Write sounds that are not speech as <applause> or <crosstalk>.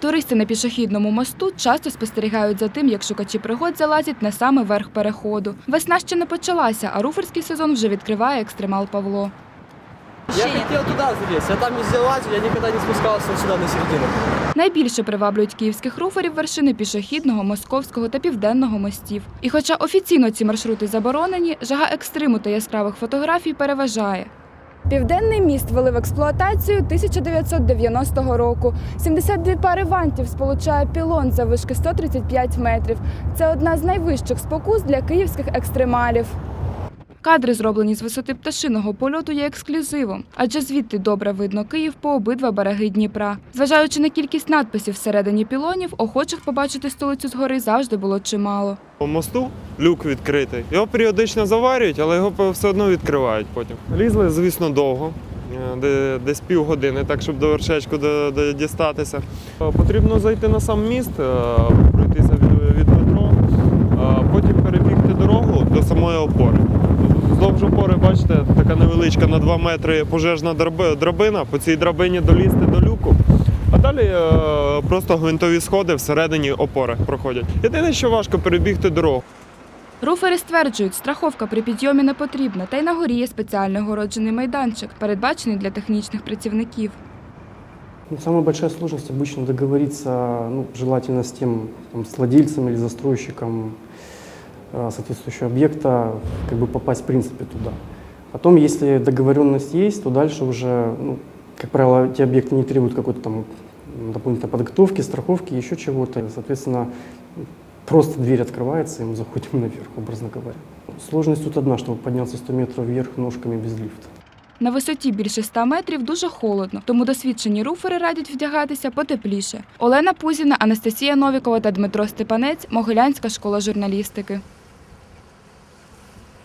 Туристи на пішохідному мосту часто спостерігають за тим, як шукачі пригод залазять на саме верх переходу. Весна ще не почалася, а руферський сезон вже відкриває екстремал Павло. Я хотел туда залезть, я там везде лазил, я никогда не спускался сюда на середину. Найбільше приваблюють київських руферів вершини пішохідного, московського та південного мостів. І хоча офіційно ці маршрути заборонені, жага екстриму та яскравих фотографій переважає. Південний міст ввели в експлуатацію 1990 року. 72 пари вантів сполучає пілон за вишки 135 метрів. Це одна з найвищих спокус для київських екстремалів. Кадри, зроблені з висоти пташиного польоту, є ексклюзивом, адже звідти добре видно Київ по обидва береги Дніпра. Зважаючи на кількість надписів всередині пілонів, охочих побачити столицю згори завжди було чимало. По мосту люк відкритий. Його періодично заварюють, але його все одно відкривають потім. Лізли, звісно, довго. е, де- Десь півгодини, так щоб до вершечку дістатися. Е, Потрібно зайти на сам міст, е, пройтися від, від метро, е, потім перебігти дорогу до самої опори. Вздовж опори, бачите, така невеличка на 2 метри пожежна драбина. По цій драбині долізти до люку. А далі е, просто гвинтові сходи всередині опори проходять. Єдине, що важко перебігти дорогу. Руфери стверджують, страховка при підйомі не потрібна, та й на горі є спеціально огороджений майданчик, передбачений для технічних працівників. Ну, Самая большая сложность обычно договориться, ну, желательно с тем, там, с владельцем или застройщиком соответствующего объекта, как бы попасть в принципе туда. Потом, если договоренность есть, то дальше уже, ну, как правило, эти объекты не требуют какой-то там м, дополнительной подготовки, страховки, еще чего-то. Соответственно, просто дверь открывается, и мы заходим <laughs> наверх, образно говоря. Сложность тут одна, чтобы подняться 100 метров вверх ножками без лифта. На висоті більше 100 метрів дуже холодно, тому досвідчені руфери радять вдягатися потепліше. Олена Пузіна, Анастасія Новікова та Дмитро Степанець, Могилянська школа журналістики.